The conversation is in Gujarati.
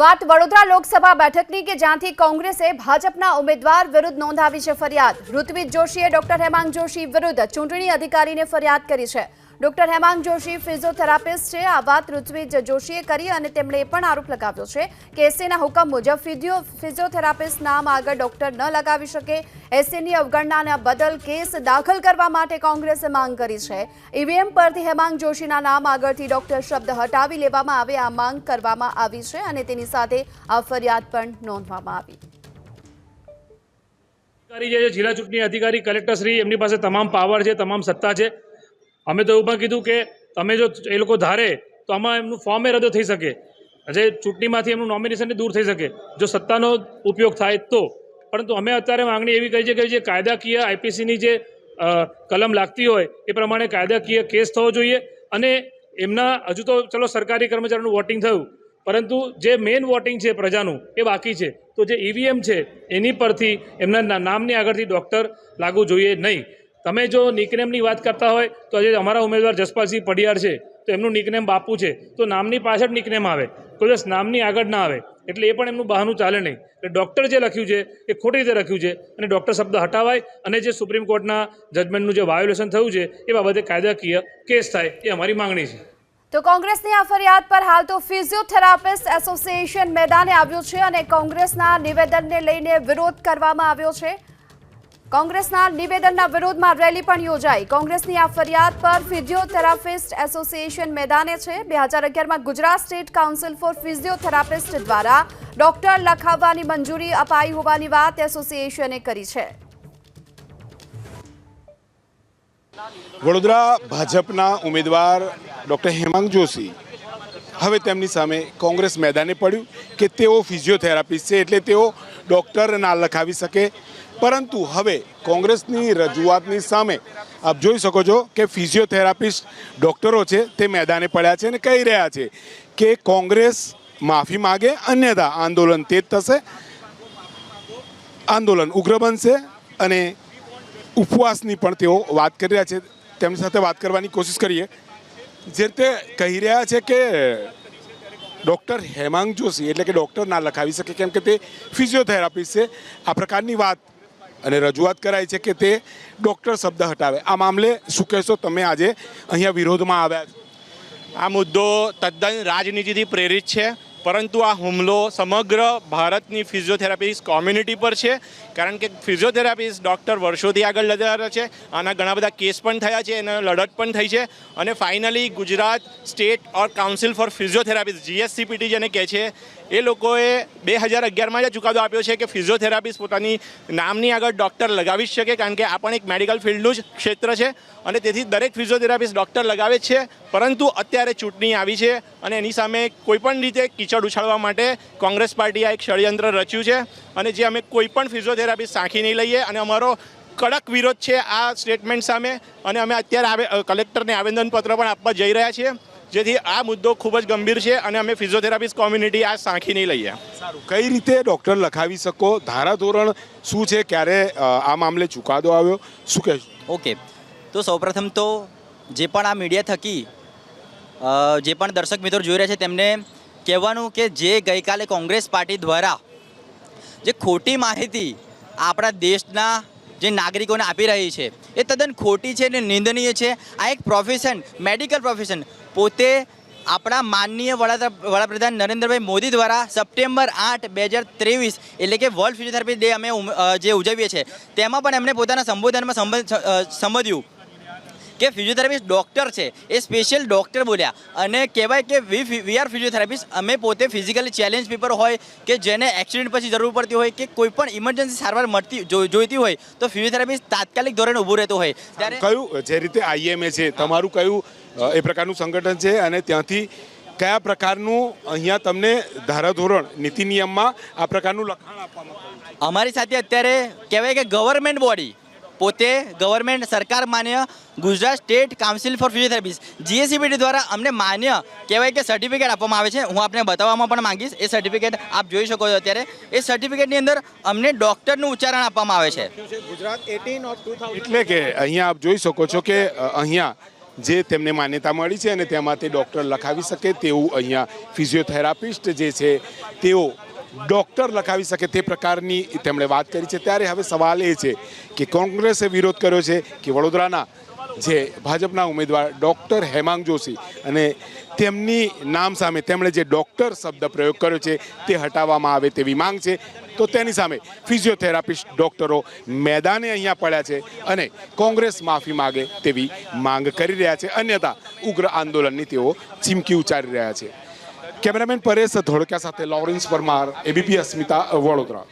વાત વડોદરા લોકસભા બેઠકની કે જ્યાંથી કોંગ્રેસે ભાજપના ઉમેદવાર વિરુદ્ધ નોંધાવી છે ફરિયાદ. ઋત્વિજ જોશીએ ડોક્ટર હેમાંગ જોશી વિરુદ્ધ ચૂંટણી અધિકારીને ફરિયાદ કરી છે. ડોક્ટર હેમાંગ જોશી ફિઝિયોથેરાપિસ્ટ છે. આ વાત ઋત્વિજ જોશીએ કરી અને તેમણે એ પણ આરોપ લગાવ્યો છે કે એસસીના હુકમ મુજબ ફિઝિયો, ફિઝિયોથેરાપિસ્ટ નામ આગળ ડોક્ટર ન લગાવી શકે. એસસીની અવગણનાના બદલ કેસ દાખલ કરવા માટે કોંગ્રેસે માંગ કરી છે. ઈવીએમ પરથી હેમાંગ જોશીના નામ આગળથી ડોક્ટર શબ્દ હટાવી લેવામાં આવે આ માંગ કરવામાં આવી છે અને તેની સાથે આ ફરિયાદ પણ નોંધવામાં આવી. જે જિલ્લા ચૂંટણી અધિકારી કલેક્ટર એમની પાસે તમામ પાવર છે, તમામ સત્તા છે. અમે તો એવું કીધું કે તમે જો એ લોકો ધારે, તો આમાં એમનું ફોર્મે રદ થઈ શકે. જે ચૂંટણીમાંથી એમનું નોમિનેશન દૂર થઈ શકે. જો સત્તાનો ઉપયોગ થાય તો. પરંતુ અમે અત્યારે માંગણી એવી કહી છે કે જે કાયદાકીય આઈપીસીની જે કલમ લાગતી હોય, એ પ્રમાણે કાયદાકીય કેસ થવો જોઈએ. અને એમના, હજુ તો ચલો સરકારી કર્મચારીનું વોટિંગ થયું. પરંતુ જે મેઇન વોટિંગ છે પ્રજાનું, એ બાકી છે. તો જે ઈવીએમ છે, એની પરથી એમના નામની આગળથી ડૉક્ટર લાગવું જોઈએ નહીં. તમે જો નિકનેમની વાત કરતા હોય, તો આજે અમારા ઉમેદવાર જસપાલસિંહ પડિયાર છે, તો એમનું નિકનેમ બાપુ છે. તો નામની પાછળ નિકનેમ આવે, કોઈ દિવસ નામની આગળ ના આવે, એટલે એ પણ એમનું બહાનું ચાલે નહીં. એટલે ડૉક્ટર જે લખ્યું છે, એ ખોટી રીતે લખ્યું છે, અને ડૉક્ટર શબ્દ હટાવાય, અને જે સુપ્રીમ કોર્ટના જજમેન્ટનું જે વાયોલેશન થયું છે, એ બાબતે કાયદાકીય કેસ થાય, એ અમારી માંગણી છે. તો કોંગ્રેસની આ ફરિયાદ પર હાલ તો ફિઝિયોથેરાપિસ્ટ એસોસિએશન મેદાને આવ્યું છે, અને કોંગ્રેસના નિવેદનને લઈને વિરોધ કરવામાં આવ્યો છે. કોંગ્રેસના નિવેદનના વિરોધમાં રેલી પણ યોજાઈ. કોંગ્રેસની આ ફરિયાદ પર ફિઝિયોથેરાપિસ્ટ એસોસિએશન મેદાને છે. બે હજાર અગિયારમાં Gujarat state council for physiotherapist દ્વારા ડોક્ટર લખાવવાની મંજૂરી અપાઈ હોવાની વાત એસોસિએશને કરી છે. વડોદરા ભાજપના ઉમેદવાર ડૉક્ટર હેમાંગ જોશી હવે તેમની સામે કોંગ્રેસ મેદાને પડ્યું કે તેઓ ફિઝિયોથેરાપિસ્ટ છે એટલે તેઓ ડૉક્ટર ના લખાવી શકે. પરંતુ હવે કોંગ્રેસની રજૂઆતની સામે આપ જોઈ શકો છો કે ફિઝિયોથેરાપિસ્ટ ડૉક્ટરો છે તે મેદાને પડ્યા છે અને કહી રહ્યા છે કે કોંગ્રેસ માફી માગે, અન્યથા આંદોલન તેજ થશે, આંદોલન ઉગ્ર બનશે અને ઉપવાસની પણ તેઓ વાત કરી રહ્યા છે. તેમની સાથે વાત કરવાની કોશિશ કરીએ. જે રીતે કહી રહ્યા છે કે ડૉક્ટર હેમાંગ જોશી, એટલે કે ડૉક્ટર ના લખાવી શકે, કેમ કે તે ફિઝિયોથેરાપિસ્ટ છે. આ પ્રકારની વાત અને રજૂઆત કરાઈ છે કે તે ડૉક્ટર શબ્દ હટાવે. આ મામલે શું કહેશો તમે આજે અહીંયા વિરોધમાં આવ્યા આ મુદ્દો તદ્દન રાજનીતિથી પ્રેરિત છે. પરંતુ આ હુમલો સમગ્ર ભારતની ફિઝિયોથેરાપિસ્ટ કોમ્યુનિટી પર છે. કારણ કે ફિઝિયોથેરાપિસ્ટ ડૉક્ટર વર્ષોથી આગળ લડી રહ્યા છે. આના ઘણા બધા કેસ પણ થયા છે, એનો લડત પણ થઈ છે. અને finally Gujarat state or council for physiotherapist GSCPT જેને કહે છે, એ લોકોએ બે હજાર અગિયારમાં જ ચુકાદો આપ્યો છે કે ફિઝિયોથેરાપિસ્ટ પોતાની નામની આગળ ડૉક્ટર લગાવી શકે, કારણ કે આ પણ એક મેડિકલ ફિલ્ડનું જ ક્ષેત્ર છે. અને તેથી દરેક ફિઝિયોથેરાપિસ્ટ ડૉક્ટર લગાવે છે, પરંતુ અત્યારે ચૂંટણી આવી છે અને એની સામે કોઈપણ રીતે કીચડ ઉછાળવા માટે કોંગ્રેસ પાર્ટીએ આ એક ષડયંત્ર રચ્યું છે અને જે અમે કોઈ પણ ફિઝિયોથેરાપિસ્ટ સાંખી નહીં લઈએ અને અમારો કડક વિરોધ છે આ સ્ટેટમેન્ટ સામે અને અમે અત્યારે આવે કલેક્ટરને આવેદનપત્ર પણ આપવા જઈ રહ્યા છીએ. જેથી આ મુદ્દો ખૂબ જ ગંભીર છે અને અમે ફિઝિયોથેરાપિસ્ટ કોમ્યુનિટી આ સાંખી નહીં લઈએ. સારું. કઈ રીતે ડૉક્ટર લખાવી શકો? ધારાધોરણ શું છે? ક્યારે આ મામલે ચુકાદો આવ્યો? શું કહેશું? ઓકે. તો સૌપ્રથમ તો જે પણ આ મીડિયા થકી જે પણ દર્શક મિત્રો જોઈ રહ્યા છે તેમને કહેવાનું કે જે ગઈકાલે કોંગ્રેસ પાર્ટી દ્વારા જે ખોટી માહિતી આપણા દેશના જે નાગરિકોને આપી રહી છે, એ તદ્દન ખોટી છે અને નિંદનીય છે. આ એક પ્રોફેશન મેડિકલ પ્રોફેશન પોતે આપણા માનનીય વડાપ્રધાન નરેન્દ્રભાઈ મોદી દ્વારા સપ્ટેમ્બર આઠ, બે હજાર ત્રેવીસ, એટલે કે વર્લ્ડ ફિઝિયોથેરાપી ડે અમે જે ઉજવીએ છીએ, તેમાં પણ એમણે પોતાના સંબોધનમાં સંબંધ સમજ્યું કે ફિઝિયોથેરાપિસ્ટ ડૉક્ટર છે. એ સ્પેશિયલ ડૉક્ટર બોલ્યા. અને કહેવાય કે વી વી આર ફિઝિયોથેરાપિસ્ટ અમે પોતે ફિઝિકલી ચેલેન્જ પેપર હોય કે જેને એક્સિડન્ટ પછી જરૂર પડતી હોય કે કોઈ પણ ઇમરજન્સી સારવાર મળતી જોઈતી હોય તો ફિઝિયોથેરાપિસ્ટ તાત્કાલિક ધોરણે ઊભું રહેતું હોય. ત્યારે કયું જે રીતે આઈએમએ છે તમારું કયું એ પ્રકારનું સંગઠન છે અને ત્યાંથી કયા પ્રકારનું અહીંયા તમને ધારાધોરણ નીતિ નિયમમાં આ પ્રકારનું લખાણ આપવામાં અમારી સાથે અત્યારે કહેવાય કે ગવર્મેન્ટ બોડી પોતે ગવર્મેન્ટ સરકાર માન્ય Gujarat state council for physiotherapist GSCBT દ્વારા અમને માન્ય કહેવાય કે સર્ટિફિકેટ આપવામાં આવે છે. હું આપને બતાવવામાં પણ માંગીશ એ સર્ટિફિકેટ આપ જોઈ શકો છો અત્યારે. એ સર્ટિફિકેટની અંદર અમને ડૉક્ટરનું ઉચ્ચારણ આપવામાં આવે છે. એટલે કે અહીંયા આપ જોઈ શકો છો કે અહીંયા જે તેમને માન્યતા મળી છે અને તેમાં તે ડૉક્ટર લખાવી શકે તેવું અહીંયા ફિઝિયોથેરાપિસ્ટ જે છે તેઓ ડૉક્ટર લખાવી શકે તે પ્રકારની તેમણે વાત કરી છે. ત્યારે હવે સવાલ એ છે કે કોંગ્રેસે વિરોધ કર્યો છે કે વડોદરાના જે ભાજપના ઉમેદવાર ડૉક્ટર હેમાંગ જોશી અને તેમની નામ સામે તેમણે જે ડૉક્ટર શબ્દ પ્રયોગ કર્યો છે તે હટાવવામાં આવે તેવી માંગ છે. તો તેની સામે ફિઝિયોથેરાપિસ્ટ ડૉક્ટરો મેદાને અહીંયા પડ્યા છે અને કોંગ્રેસ માફી માગે તેવી માંગ કરી રહ્યા છે. અન્યથા ઉગ્ર આંદોલનની તેઓ ચીમકી ઉચ્ચારી રહ્યા છે. કેમેરામેન પરેશ ધોળકા સાથે લોરેન્સ પરમાર એબીપી અસ્મિતા વડોદરા